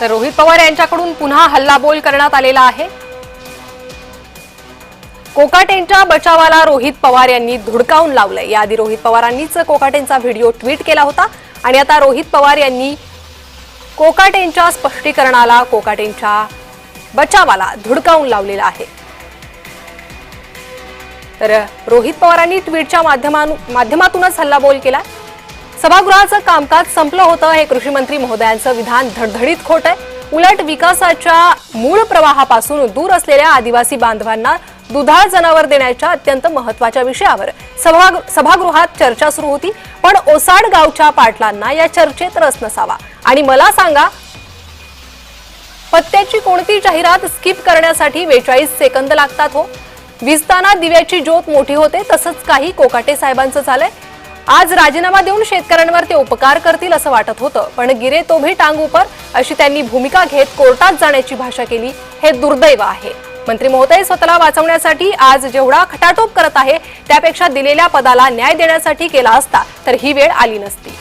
तर रोहित पवार यांच्याकडून पुन्हा हल्लाबोल करण्यात आलेला आहे. कोकाटेंच्या बचावाला रोहित पवार यांनी धुडकावून लावलंय. याआधी रोहित पवारांनीच कोकाटेंचा व्हिडिओ ट्विट केला होता आणि आता रोहित पवार यांनी कोकाटेंच्या स्पष्टीकरणाला कोकाटेंच्या बचावाला धुडकावून लावलेला आहे. तर रोहित पवारांनी ट्विटच्या माध्यमातूनच हल्लाबोल केला. सभागृहाचं कामकाज संपलं होतं. हे कृषी मंत्री महोदयांचं विधान धडधडीत खोट आहे. उलट विकासाच्या मूळ प्रवाहापासून दूर असलेल्या आदिवासी बांधवांना दुधाळ जनावर देण्याच्या अत्यंत महत्त्वाच्या विषयावर सभागृहात चर्चा सुरू होती. पण ओसाड गावच्या पाटलांना या चर्चेत रस नसावा. आणि मला सांगा पत्त्याची कोणती जाहिरात स्किप करण्यासाठी बेचाळीस सेकंद लागतात हो? विजताना दिव्याची ज्योत मोठी होते तसंच काही कोकाटे साहेबांचं झालंय. आज राजीनामा देऊन शेतकऱ्यांवर ते उपकार करतील असं वाटत होतं पण गिरे तोभी टांग उपर अशी त्यांनी भूमिका घेत कोर्टात जाण्याची भाषा केली हे दुर्दैव आहे. मंत्री महोदय स्वतःला वाचवण्यासाठी आज जेवढा खटाटोप करत आहे त्यापेक्षा दिलेल्या पदाला न्याय देण्यासाठी केला असता तर ही वेळ आली नसती.